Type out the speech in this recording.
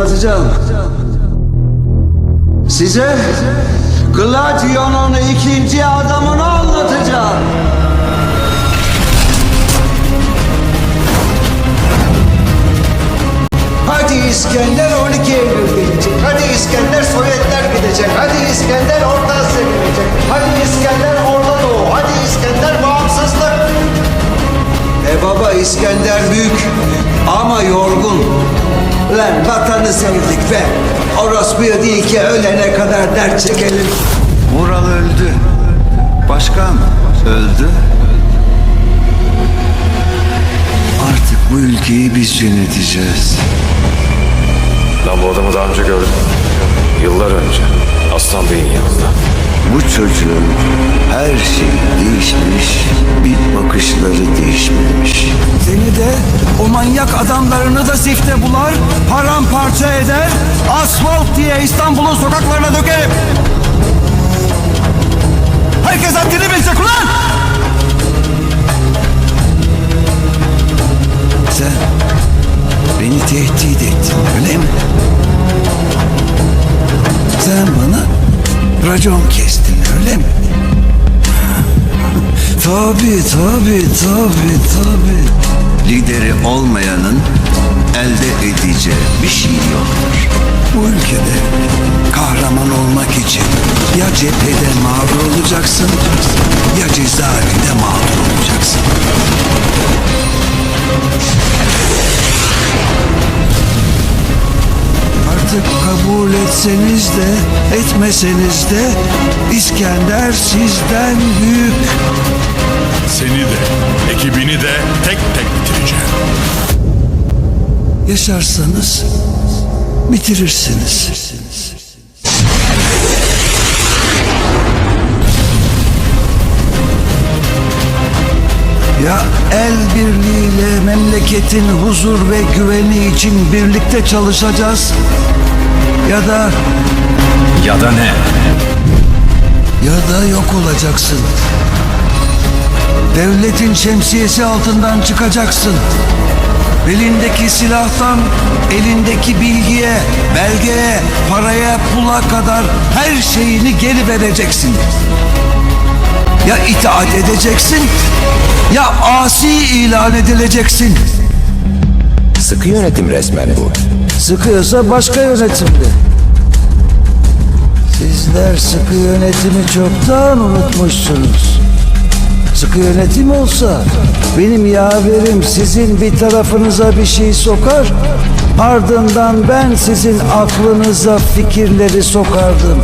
anlatacağım. Size Gladion'un ikinci adamını anlatacağım. Hadi İskender 12 Eylül gelecek. Hadi İskender Sovyetler gidecek. Hadi İskender 12 baba İskender büyük ama yorgun. Lan vatanı sevdik be. Orospuya değil ki ölene kadar dert çekelim. Mural öldü. Başkan öldü. Artık bu ülkeyi biz yöneteceğiz. Ben bu adamı daha önce gördüm. Yıllar önce. Aslan Bey'in yanında. Bu çocuğun her şey değişmiş, bir bakışları değişmemiş. Manyak adamlarını da zifte bular, paramparça eder, asfalt diye İstanbul'un sokaklarına dökerim. Herkes haddini bilecek ulan! Sen beni tehdit ettin öyle mi? Sen bana racon kestin öyle mi? tabi tabi tabi tabi. Lideri olmayanın elde edeceği bir şey yoktur. Bu ülkede kahraman olmak için ya cephede mağdur olacaksın ya cezaevinde mağdur olacaksın. Artık kabul etseniz de etmeseniz de İskender sizden büyük. Seni de, ekibini de tek tek bitireceğim. Yaşarsanız bitirirsiniz. Ya el birliğiyle memleketin huzur ve güveni için birlikte çalışacağız ya da Ya da ne? ya da yok olacaksın. Devletin şemsiyesi altından çıkacaksın. Belindeki silahtan elindeki bilgiye, belgeye, paraya, pula kadar her şeyini geri vereceksin. Ya itaat edeceksin ya asi ilan edileceksin. Sıkı yönetim resmen bu. Sıkıyorsa başka yönetimde. Sizler sıkı yönetimi çoktan unutmuşsunuz. Sıkı yönetim olsa benim yaverim sizin bir tarafınıza bir şey sokar. Ardından ben sizin aklınıza fikirleri sokardım.